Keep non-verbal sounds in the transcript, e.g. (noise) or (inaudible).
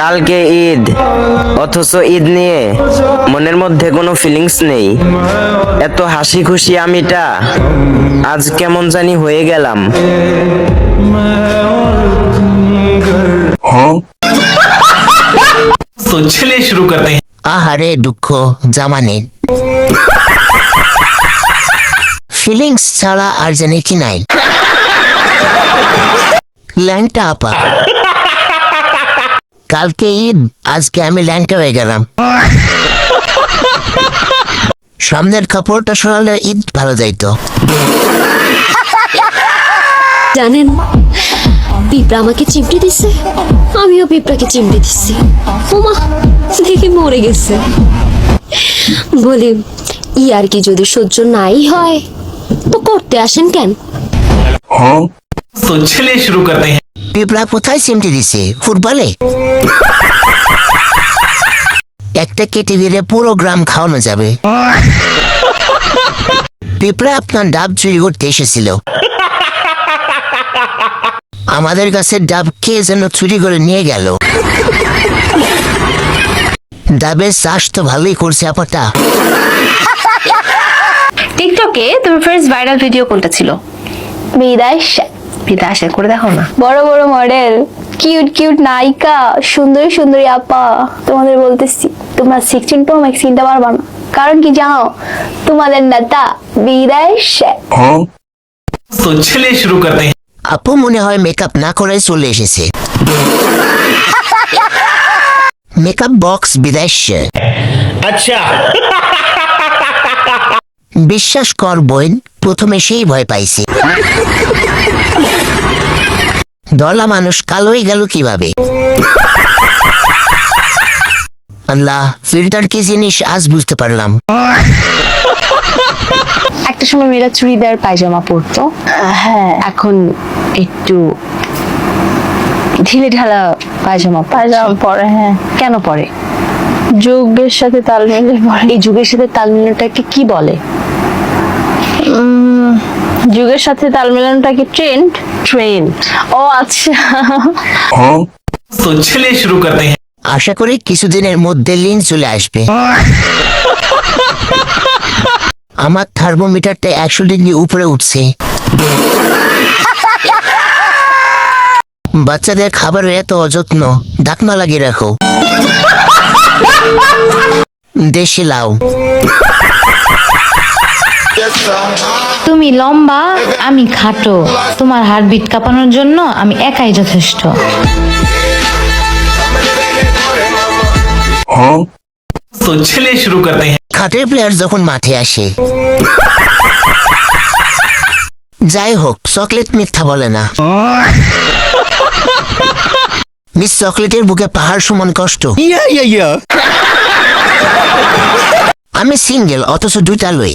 কালকে ঈদ। অথচ ঈদ নিয়ে মনের মধ্যে কোনো ফিলিংস নেই। এত হাসি খুশি আমিটা। আজ কেমন জানি হয়ে গেলাম। শুরু করতে আহারে দুঃখ জামানে। ফিলিংস ছাড়া আর জানে কি নাই। ল্যাংটা আপা কালকে ঈদ আজকে আমি ল্যাংটা হয়ে গেলাম। সামনের কাপড়টা সরালে ঈদ ভালো যাইতো। জানেন পিঁপড়া আমাকে চিমটি দিছে। আমিও পিঁপড়াকে চিমটি দিছি। ওমা দেখি মরে গেছে। বলি ই আর কি যদি সহ্য নাই হয় তো করতে আসেন কেন? হ্যাঁ? তো চলে শুরু করতে পিঁপড়া কোথায় চিমটি দিছে? ফুটবলে? একটা কেটে দিলে পুরো গ্রাম খাওয়ানো যাবে। পিঁপড়া আপনার ডাব চুরি করতে এসেছিল। আমাদের কাছে ডাব কে যেন চুরি করে নিয়ে গেল। ডাবের চাষ তো ভালোই করছে আপাটা টিকটকে তোমার ফার্স্ট ভাইরাল ভিডিও কোনটা ছিল? বিদায় এটা আসে করে দেখো না। বড় বড় মডেল কিউট কিউট নায়িকা। সুন্দরী সুন্দরী আপা। তোমাদের বলতেছি তোমরা সিক্সটিন প্রো ম্যাক্স কিনতে পারবা না। কারণ কি জানো? তোমাদের নেতা বিদায় হ্যাঁ? তো শুরু করতে। আপু মনে হয় মেকআপ না করে চলে এসেছে। মেকআপ বক্স বিদেশ আচ্ছা। বিশ্বাস কর বোন প্রথমে সেই ভয় পাইছে। (laughs) দলা মানুষ কালোই গেল কীভাবে? আল্লাহ ফিল্টার কি জিনিস? আজ বুঝতে পারলাম। একটা সময় মেয়েরা চুড়িদার পায়জামা পরতো। হ্যাঁ। এখন একটু ঢিলে ঢালা পায়জামা। পায়জামা পরে হ্যাঁ। কেন পরে? যুগের সাথে তাল মিলে পরে। এই যুগের সাথে তাল মিলানোটাকে কি বলে? যুগের সাথে তাল মেলানোটা কি ট্রেন্ড ট্রেন্ড ও আচ্ছা। হ্যাঁ। তো চলে শুরু করতে হ্যাঁ আশা করি কিছুদিনের মধ্যে লিন চলে আসবে। আমার থার্মোমিটারটা একশো ডিগ্রি উপরে উঠছে। বাচ্চাদের খাবারের এত অযত্ন ঢাকনা লাগিয়ে রাখো। দেশি লাউ তুমি লম্বা আমি খাটো। তোমার হার্টবিট কাঁপানোর জন্য আমি একাই যথেষ্ট। হ্যাঁ? তো চলে শুরু করতে খাটের প্লেয়ার যখন মাঠে আসে। যাই হোক চকলেট মিথ্যা বলে না। মিস চকলেটের বুকে পাহাড় সমান কষ্ট। আমি সিঙ্গেল অথচ দুটা লই।